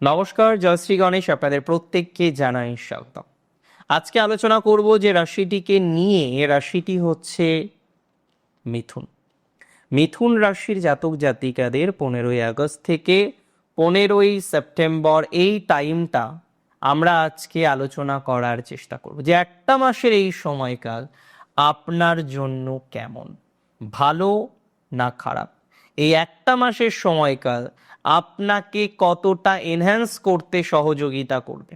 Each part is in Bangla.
নমস্কার জয়শ্রী গণেশ, আপনাদের প্রত্যেককে জানাই স্বাগত আজকে আলোচনা করব যে রাশিটিকে নিয়ে রাশিটি হচ্ছে মিথুন। মিথুন রাশির জাতক জাতিকাদের পনেরোই আগস্ট থেকে পনেরোই সেপ্টেম্বর এই টাইমটা আমরা আজকে আলোচনা করার চেষ্টা করব যে একটা মাসের এই সময়কাল আপনার জন্য কেমন, ভালো না খারাপ? এই একটা মাসের সময়কাল আপনাকে কতটা এনহ্যান্স করতে সহযোগিতা করবে।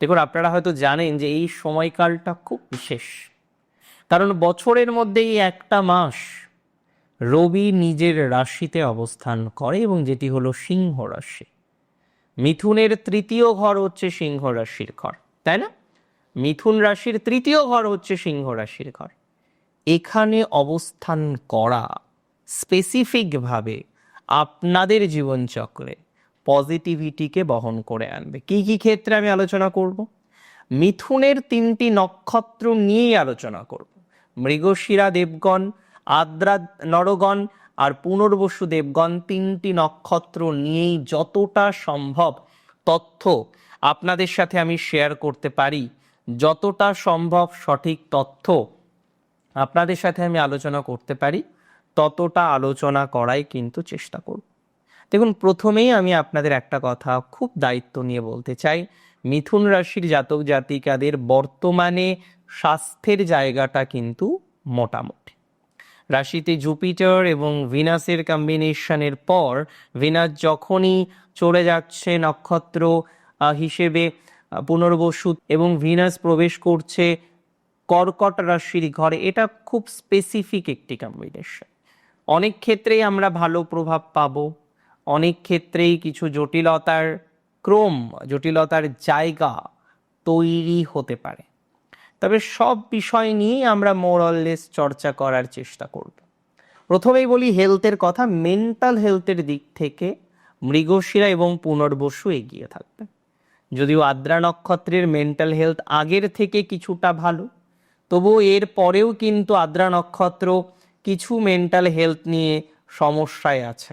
দেখুন, আপনারা হয়তো জানেন যে এই সময়কালটা খুব বিশেষ। কারণ বছরের মধ্যে এই একটা মাস রবি নিজের রাশিতে অবস্থান করে এবং যেটি হলো সিংহ রাশি। মিথুনের তৃতীয় ঘর হচ্ছে সিংহ রাশির ঘর, তাই না? মিথুন রাশির তৃতীয় ঘর হচ্ছে সিংহ রাশির ঘর। এখানে অবস্থান করা স্পেসিফিকভাবে আপনাদের জীবনচক্রে পজিটিভিটিকে বহন করে আনবে। কি কি ক্ষেত্রে আমি আলোচনা করব? মিথুনের তিনটি নক্ষত্র নিয়েই আলোচনা করব। মৃগশিরা দেবগণ, আদ্রা নরগণ আর পুনর্বসু দেবগণ তিনটি নক্ষত্র নিয়েই যতটা সম্ভব তথ্য আপনাদের সাথে আমি শেয়ার করতে পারি। যতটা সম্ভব সঠিক তথ্য আপনাদের সাথে আমি আলোচনা করতে পারি। ততটা আলোচনা করাই কিন্তু চেষ্টা করব। দেখুন, প্রথমেই আমি আপনাদের একটা কথা খুব দায়িত্ব নিয়ে বলতে চাই। মিথুন রাশির জাতক জাতিকাদের বর্তমানে স্বাস্থ্যের জায়গাটা কিন্তু মোটামুটি। রাশিতে জুপিটার এবং ভিনাসের কম্বিনেশনের পর ভিনাস যখনই চলে যাচ্ছে নক্ষত্র হিসেবে পুনর্বসু এবং ভিনাস প্রবেশ করছে কর্কট রাশির ঘরে, এটা খুব স্পেসিফিক একটি কম্বিনেশন অনেক ক্ষেত্রেই আমরা ভালো প্রভাব পাবো। অনেক ক্ষেত্রেই কিছু জটিলতার ক্রম, জটিলতার জায়গা তৈরি হতে পারে। তবে সব বিষয় নিয়েই আমরা মোরললেস চর্চা করার চেষ্টা করব। প্রথমেই বলি হেলথের কথা মেন্টাল হেলথের দিক থেকে মৃগশিরা এবং পুনর্বসু এগিয়ে থাকবে। যদিও আদ্রা নক্ষত্রের মেন্টাল হেলথ আগের থেকে কিছুটা ভালো, তবুও এর পরেও কিন্তু আদ্রা নক্ষত্র কিছু মেন্টাল হেলথ নিয়ে সমস্যায় আছে।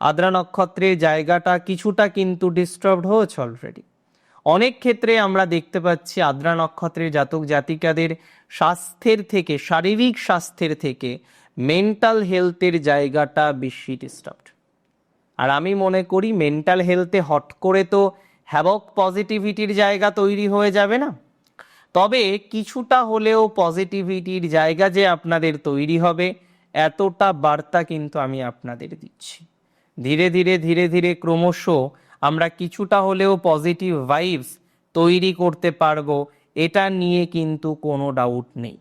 আদ্রা নক্ষত্রের জায়গাটা কিছুটা কিন্তু ডিস্টার্বড হয়েছে অলরেডি অনেক ক্ষেত্রে আমরা দেখতে পাচ্ছি আদ্রা নক্ষত্রের জাতক জাতিকাদের স্বাস্থ্যের থেকে, শারীরিক স্বাস্থ্যের থেকে মেন্টাল হেলথের জায়গাটা বেশি ডিস্টার্বড আর আমি মনে করি মেন্টাল হেলথে হট করে তো হ্যাবক পজিটিভিটির জায়গা তৈরি হয়ে যাবে না? তবে কিছুটা হলেও পজিটিভিটির জায়গা যে আপনাদের তৈরি হবে, এতটা বার্তা কিন্তু আমি আপনাদের দিচ্ছি। ধীরে ধীরে ধীরে ধীরে ক্রমশ আমরা কিছুটা হলেও পজিটিভ ভাইবস তৈরি করতে পারব, এটা নিয়ে কিন্তু কোনো ডাউট নেই।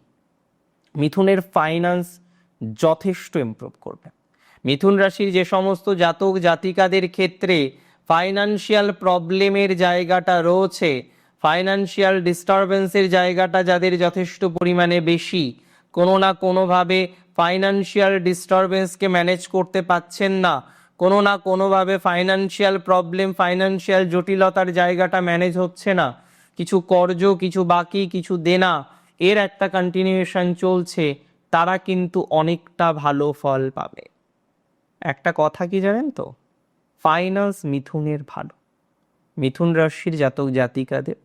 মিথুনের ফাইন্যান্স যথেষ্ট ইমপ্রুভ করবে। মিথুন রাশির যে সমস্ত জাতক জাতিকাদের ক্ষেত্রে ফাইনান্সিয়াল প্রবলেমের জায়গাটা রয়েছে ফাইনান্সিয়াল ডিস্টারবেন্সের জায়গাটা যাদের যথেষ্ট পরিমাণে বেশি, কোনো না কোনোভাবে ফাইনান্সিয়াল ডিস্টারবেন্সকে ম্যানেজ করতে পাচ্ছেন না। কোনো না কোনোভাবে ফাইনান্সিয়াল প্রবলেম ফাইনান্সিয়াল জটিলতার জায়গাটা ম্যানেজ হচ্ছে না। কিছু কর্জ, কিছু বাকি, কিছু দেনা, এর একটা কন্টিনিউশন চলছে। তারা কিন্তু অনেকটা ভালো ফল পাবে। একটা কথা কি জানেন তো? ফাইন্যান্স মিথুনের ভালো। মিথুন রাশির জাতক জাতিকাদের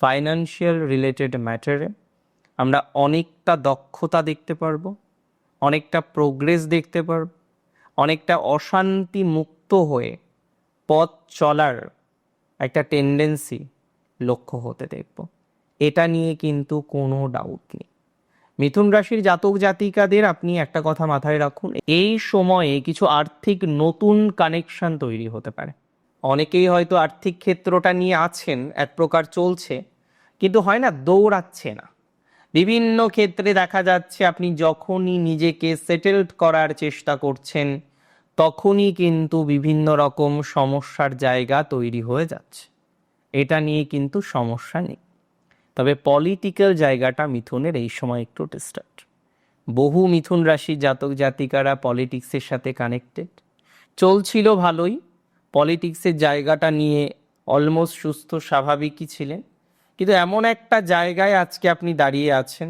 ফাইনান্সিয়াল রিলেটেড ম্যাটারে আমরা অনেকটা দক্ষতা দেখতে পারব, অনেকটা প্রোগ্রেস দেখতে পারব, অনেকটা অশান্তি মুক্ত হয়ে পথ চলার একটা টেন্ডেন্সি লক্ষ্য হতে দেখব। এটা নিয়ে কিন্তু কোনো ডাউট নেই। মিথুন রাশির জাতক জাতিকাদের আপনি একটা কথা মাথায় রাখুন, এই সময়ে কিছু আর্থিক নতুন কানেকশন তৈরি হতে পারে। অনেকেই হয়তো আর্থিক ক্ষেত্রটা নিয়ে আছেন, এক প্রকার চলছে, কিন্তু হয় না, দৌড়াচ্ছে না। বিভিন্ন ক্ষেত্রে দেখা যাচ্ছে আপনি যখনই নিজেকে সেটেলড করার চেষ্টা করছেন, তখনই কিন্তু বিভিন্ন রকম সমস্যার জায়গা তৈরি হয়ে যাচ্ছে। এটা নিয়ে কিন্তু সমস্যা নেই। তবে পলিটিক্যাল জায়গাটা মিথুনের এই সময় একটু ডিস্টার্ব বহু মিথুন রাশির জাতক জাতিকারা পলিটিক্সের সাথে কানেক্টেড চলছিল ভালোই পলিটিক্সের জায়গাটা নিয়ে অলমোস্ট সুস্থ, স্বাভাবিকই ছিলেন। কিন্তু এমন একটা জায়গায় আজকে আপনি দাঁড়িয়ে আছেন,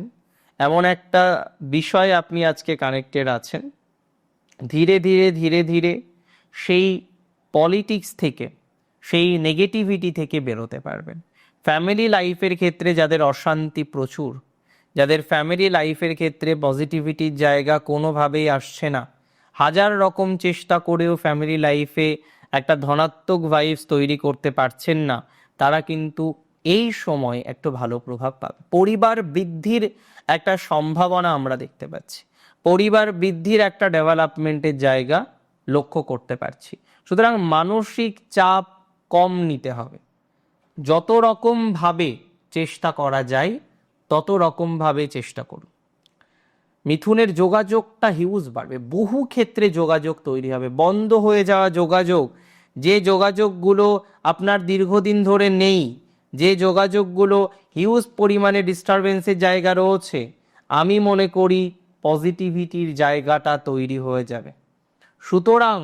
এমন একটা বিষয়ে আপনি আজকে কানেক্টেড আছেন, ধীরে ধীরে ধীরে ধীরে সেই পলিটিক্স থেকে, সেই নেগেটিভিটি থেকে বেরোতে পারবেন। ফ্যামিলি লাইফের ক্ষেত্রে যাদের অশান্তি প্রচুর, যাদের ফ্যামিলি লাইফের ক্ষেত্রে পজিটিভিটির জায়গা কোনোভাবেই আসছে না, হাজার রকম চেষ্টা করেও ফ্যামিলি লাইফে একটা ধনাত্মক ভাইবস তৈরি করতে পারছেন না, তারা কিন্তু এই সময় একটু ভালো প্রভাব পাবে। পরিবার বৃদ্ধির একটা সম্ভাবনা আমরা দেখতে পাচ্ছি। পরিবার বৃদ্ধির একটা ডেভেলপমেন্টের জায়গা লক্ষ্য করতে পারছি। সুতরাং মানসিক চাপ কম নিতে হবে। যত রকম ভাবে চেষ্টা করা যায়, তত রকম ভাবে চেষ্টা করুন। মিথুনের যোগাযোগটা হিউজ বাড়বে। বহু ক্ষেত্রে যোগাযোগ তৈরি হবে। বন্ধ হয়ে যাওয়া যোগাযোগ যে যোগাযোগগুলো আপনার দীর্ঘদিন ধরে নেই, যে যোগাযোগগুলো হিউজ পরিমাণে ডিস্টারবেন্সের জায়গা রয়েছে, আমি মনে করি পজিটিভিটির জায়গাটা তৈরি হয়ে যাবে। সুতরাং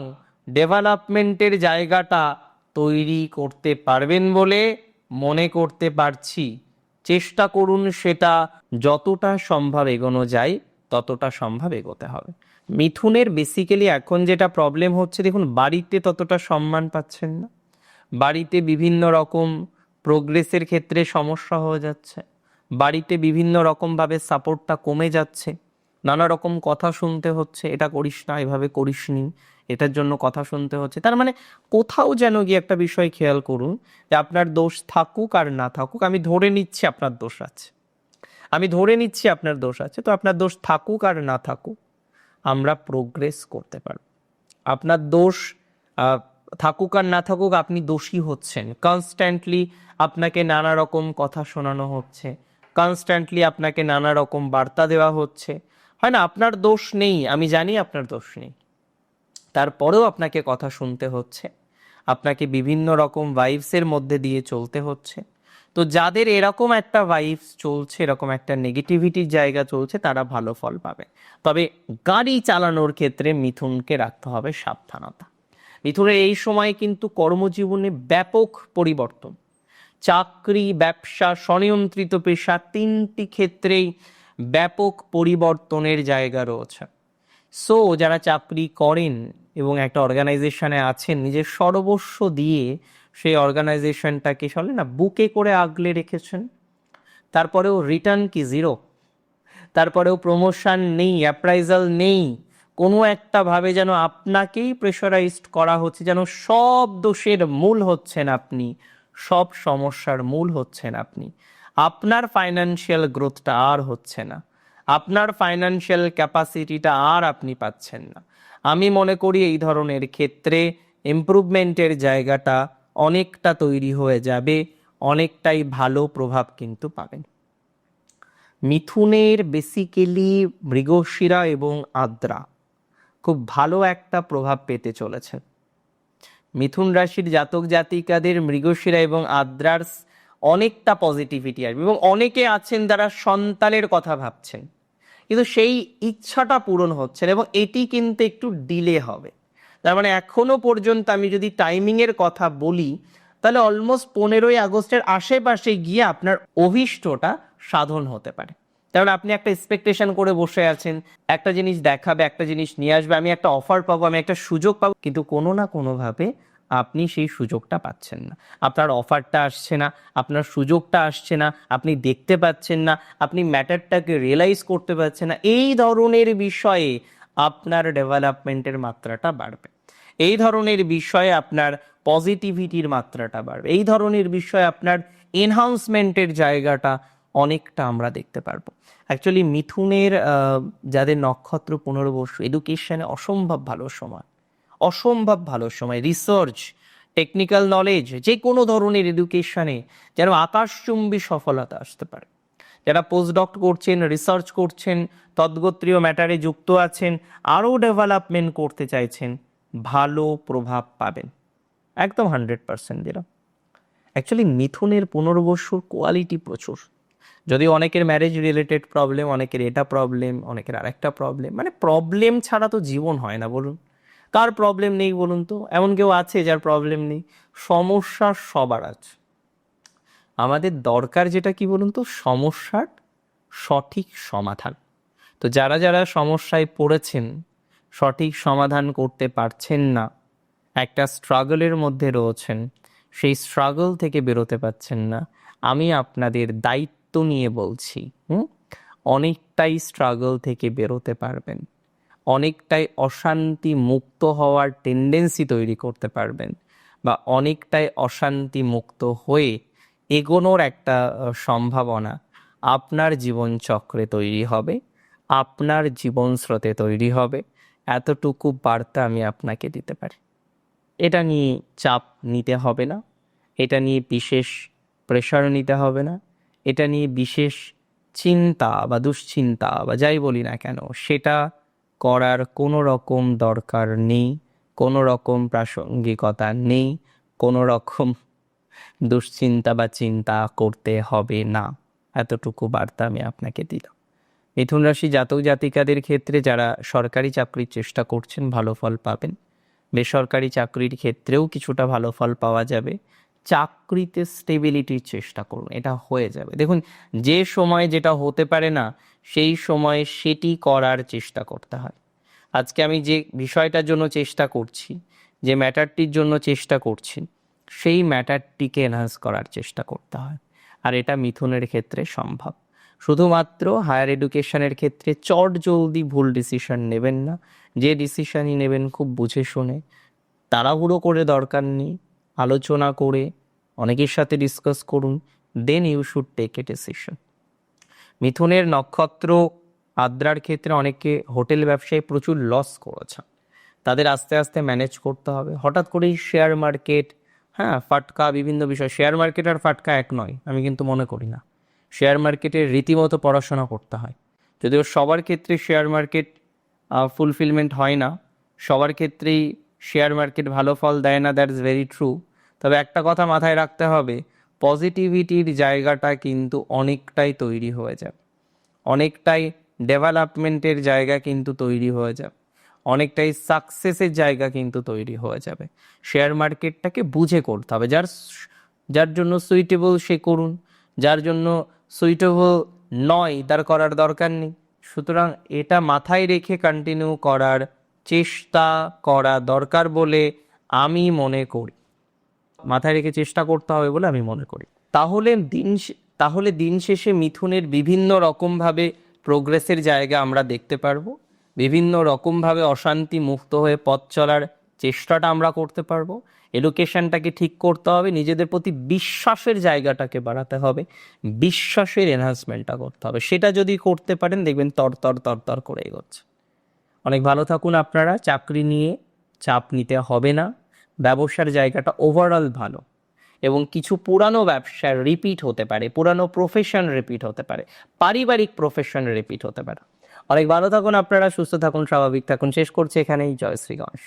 ডেভেলপমেন্টের জায়গাটা তৈরি করতে পারবেন বলে মনে করতে পারছি। চেষ্টা করুন সেটা যতটা সম্ভব এগোনো যায়, ততটা সম্ভব এগোতে হবে। মিথুনের বেসিক্যালি এখন যেটা প্রবলেম হচ্ছে, দেখুন, বাড়িতে ততটা সম্মান পাচ্ছেন না। বাড়িতে বিভিন্ন রকম প্রোগ্রেসের ক্ষেত্রে সমস্যা হয়ে যাচ্ছে। বাড়িতে বিভিন্ন রকমভাবে সাপোর্টটা কমে যাচ্ছে। নানা রকম কথা শুনতে হচ্ছে, এটা করিস না, এভাবে করিস নি। এটার জন্য কথা শুনতে হচ্ছে। তার মানে কোথাও যেন গিয়ে একটা বিষয় খেয়াল করুন যে আপনার দোষ থাকুক আর না থাকুক, আমি ধরে নিচ্ছি আপনার দোষ আছে। আমি ধরে নিচ্ছি আপনার দোষ আছে, তো আপনার দোষ থাকুক আর না থাকুক। আমরা প্রোগ্রেস করতে পারব। আপনার দোষ থাকুক আর না থাকুক, আপনি দোষী হচ্ছেন। কনস্ট্যান্টলি আপনাকে নানা রকম কথা শোনানো হচ্ছে। কনস্ট্যান্টলি আপনাকে নানা রকম বার্তা দেওয়া হচ্ছে। হয় না, আপনার দোষ নেই, আমি জানি আপনার দোষ নেই। তারপরেও আপনাকে কথা শুনতে হচ্ছে। আপনাকে বিভিন্ন রকম ভাইবসের মধ্যে দিয়ে চলতে হচ্ছে। তো যাদের এরকম একটা ভাইবস চলছে, এরকম একটা নেগেটিভিটির জায়গা চলছে, তারা ভালো ফল পাবে। তবে গাড়ি চালানোর ক্ষেত্রে মিথুনকে রাখতে হবে সাবধানতা। মিথুনের এই সময় কিন্তু কর্মজীবনে ব্যাপক পরিবর্তন। চাকরি, ব্যবসা, স্বনিয়ন্ত্রিত পেশা তিনটি ক্ষেত্রেই ব্যাপক পরিবর্তনের জায়গা রয়েছে। সো যারা চাকরি করেন এবং একটা অর্গানাইজেশনে আছেন, নিজের সর্বস্ব দিয়ে সেই অর্গানাইজেশনটাকে চলে না, বুকে করে আগলে রেখেছেন। তারপরেও রিটার্ন কি জিরো তারপরেও প্রমোশন নেই অ্যাপ্রাইজাল নেই। কোনো একটা ভাবে যেন আপনাকেই প্রেশারাইজড করা হচ্ছে, যেন সব দোষের মূল হচ্ছেন আপনি, সব সমস্যার মূল হচ্ছেন আপনি। আপনার ফাইন্যান্সিয়াল গ্রোথটা আর হচ্ছে না। আপনার ফাইন্যান্সিয়াল ক্যাপাসিটিটা আর আপনি পাচ্ছেন না। আমি মনে করি এই ধরনের ক্ষেত্রে ইমপ্রুভমেন্টের জায়গাটা অনেকটা তৈরি হয়ে যাবে, অনেকটাই ভালো প্রভাব কিন্তু পাবেন। মিথুনের বেসিক্যালি মৃগশিরা এবং আদ্রা খুব ভালো একটা প্রভাব পেতে চলেছে। মিথুন রাশির জাতক জাতিকাদের মৃগশিরা এবং আদ্রার অনেকটা পজিটিভিটি আসবে এবং অনেকে আছেন যারা সন্তানের কথা ভাবছেন, কিন্তু সেই ইচ্ছাটা পূরণ হচ্ছে না এবং এটি কিন্তু একটু ডিলে হবে। তার মানে এখনও পর্যন্ত আমি যদি টাইমিংয়ের কথা বলি, তাহলে অলমোস্ট পনেরোই আগস্টের আশেপাশে গিয়ে আপনার অভিষ্টটা সাধন হতে পারে। তাহলে আপনি একটা এক্সপেকটেশন করে বসে আছেন, একটা জিনিস দেখাবে, একটা জিনিস নিয়ে আসবে, আমি একটা অফার পাবো, আমি একটা সুযোগ পাবো, কিন্তু কোনো না কোনোভাবে আপনি সেই সুযোগটা পাচ্ছেন না। আপনার অফারটা আসছে না, আপনার সুযোগটা আসছে না, আপনি দেখতে পাচ্ছেন না, আপনি ম্যাটারটাকে রিয়েলাইজ করতে পারছেন না। এই ধরনের বিষয়ে আপনার ডেভেলপমেন্টের মাত্রাটা বাড়বে। এই ধরনের বিষয়ে আপনার পজিটিভিটির মাত্রাটা বাড়বে। এই ধরনের বিষয়ে আপনার এনহাউন্সমেন্টের জায়গাটা অনেকটা আমরা দেখতে পারব। অ্যাকচুয়ালি মিথুনের যাদের নক্ষত্র পুনর্বসু এডুকেশনে অসম্ভব ভালো সময়। অসম্ভব ভালো সময়। রিসার্চ টেকনিক্যাল নলেজ যে কোনো ধরনের এডুকেশনে যেন আকাশচুম্বী সফলতা আসতে পারে। যারা পোস্টডক করছেন রিসার্চ করছেন, তদ্গোত্রীয় ম্যাটারে যুক্ত আছেন, আরও ডেভেলপমেন্ট করতে চাইছেন, ভালো প্রভাব পাবেন। একদম হান্ড্রেড পার্সেন্ট দিলাম অ্যাকচুয়ালি মিথুনের পুনর্বসুর কোয়ালিটি প্রচুর। যদি অনেকের ম্যারেজ রিলেটেড প্রবলেম অনেকের এটা প্রবলেম অনেকের আরেকটা প্রবলেম মানে প্রবলেম ছাড়া তো জীবন হয় না, বলুন। কার প্রবলেম নেই, বলুন তো? এমন কেউ আছে যার প্রবলেম নেই? সমস্যা সবার আছে। আমাদের দরকার যেটা কি বলুন তো? সমস্যার সঠিক সমাধান। তো যারা যারা সমস্যায় পড়েছেন, সঠিক সমাধান করতে পারছেন না, একটা স্ট্রাগলের মধ্যে রয়েছেন, সেই স্ট্রাগল থেকে বেরোতে পারছেন না, আমি আপনাদের দায়িত্ব নিয়ে বলছি, হুম? অনেকটাই স্ট্রাগল থেকে বেরোতে পারবেন। অনেকটাই অশান্তি মুক্ত হওয়ার টেন্ডেন্সি তৈরি করতে পারবেন বা অনেকটাই অশান্তি মুক্ত হয়ে এগোনোর একটা সম্ভাবনা আপনার জীবন চক্রে তৈরি হবে, আপনার জীবন স্রোতে তৈরি হবে। এতটুকু বার্তা আমি আপনাকে দিতে পারি। এটা নিয়ে চাপ নিতে হবে না, এটা নিয়ে বিশেষ প্রেশার নিতে হবে না, এটা নিয়ে বিশেষ চিন্তা বা দুশ্চিন্তা বা যাই বলি না কেন, সেটা করার কোনো রকম দরকার নেই, কোনো রকম প্রাসঙ্গিকতা নেই, কোনো রকম দুশ্চিন্তা বা চিন্তা করতে হবে না। এতটুকু বার্তা আমি আপনাকে দিলাম। মিথুন রাশি জাতক জাতিকাদের ক্ষেত্রে যারা সরকারি চাকরির চেষ্টা করছেন, ভালো ফল পাবেন। বেসরকারি চাকরির ক্ষেত্রেও কিছুটা ভালো ফল পাওয়া যাবে। চাকরিতে স্টেবিলিটির চেষ্টা করুন, এটা হয়ে যাবে। দেখুন, যে সময় যেটা হতে পারে না, সেই সময় সেটি করার চেষ্টা করতে হয়। আজকে আমি যে বিষয়টার জন্য চেষ্টা করছি, যে ম্যাটারটির জন্য চেষ্টা করছি সেই ম্যাটারটিকে এনহান্স করার চেষ্টা করতে হয়। আর এটা মিথুনের ক্ষেত্রে সম্ভব। শুধুমাত্র হায়ার এডুকেশনের ক্ষেত্রে চট জলদি ভুল ডিসিশন নেবেন না। যে ডিসিশনই নেবেন খুব বুঝে শুনে, তাড়াহুড়ো করে দরকার নেই, আলোচনা করে, অনেকের সাথে ডিসকাস করুন then you should take a decision মিথুনের নক্ষত্র আদ্রার ক্ষেত্রে অনেকে হোটেল ব্যবসায় প্রচুর লস করেছে তাদের আস্তে আস্তে ম্যানেজ করতে হবে। হঠাৎ করেই শেয়ার মার্কেট হ্যাঁ ফাটকা বিভিন্ন বিষয়। শেয়ার মার্কেট আর ফাটকা এক নয়, আমি কিন্তু মনে করি না। শেয়ার মার্কেটের রীতিমতো পড়াশোনা করতে হয়। যদিও সবার ক্ষেত্রে শেয়ার মার্কেট ফুলফিলমেন্ট হয় না, সবার ক্ষেত্রেই শেয়ার মার্কেট ভালো ফল দেয় না দ্যাটস ভেরি ট্রু তবে একটা কথা মাথায় রাখতে হবে পজিটিভিটির জায়গাটা কিন্তু অনেকটাই তৈরি হয়ে যাবে। অনেকটাই ডেভেলপমেন্টের জায়গা কিন্তু তৈরি হয়ে যাবে। অনেকটাই সাকসেসের জায়গা কিন্তু তৈরি হয়ে যাবে। শেয়ার মার্কেটটাকে বুঝে করতে হবে। যার যার জন্য সুইটেবল সে করুন। যার জন্য সুইটেবল নয়, তার করার দরকার নেই। সুতরাং এটা মাথায় রেখে কন্টিনিউ করার চেষ্টা করা দরকার বলে আমি মনে করি। মাথায় রেখে চেষ্টা করতে হবে বলে আমি মনে করি। তাহলে দিন তাহলে দিন শেষে মিথুনের বিভিন্ন রকমভাবে প্রোগ্রেসের জায়গা আমরা দেখতে পারব। বিভিন্ন রকমভাবে অশান্তি মুক্ত হয়ে পথ চলার চেষ্টাটা আমরা করতে পারব। এডুকেশনটাকে ঠিক করতে হবে, নিজেদের প্রতি বিশ্বাসের জায়গাটাকে বাড়াতে হবে, বিশ্বাসের এনহান্সমেন্টটা করতে হবে। সেটা যদি করতে পারেন, দেখবেন তর তর তর তর করে এগোচ্ছে। অনেক ভালো থাকুন আপনারা, চাকরি নিয়ে চাপ নিতে হবে না, ব্যবসার জায়গাটা ওভারঅল ভালো এবং কিছু পুরানো ব্যবসা রিপিট হতে পারে, পুরানো প্রফেশন রিপিট হতে পারে, পারিবারিক প্রফেশন রিপিট হতে পারে। অনেক ভালো থাকুন আপনারা সুস্থ থাকুন স্বাভাবিক থাকুন। শেষ করছে এখানেই জয় শ্রী গণেশ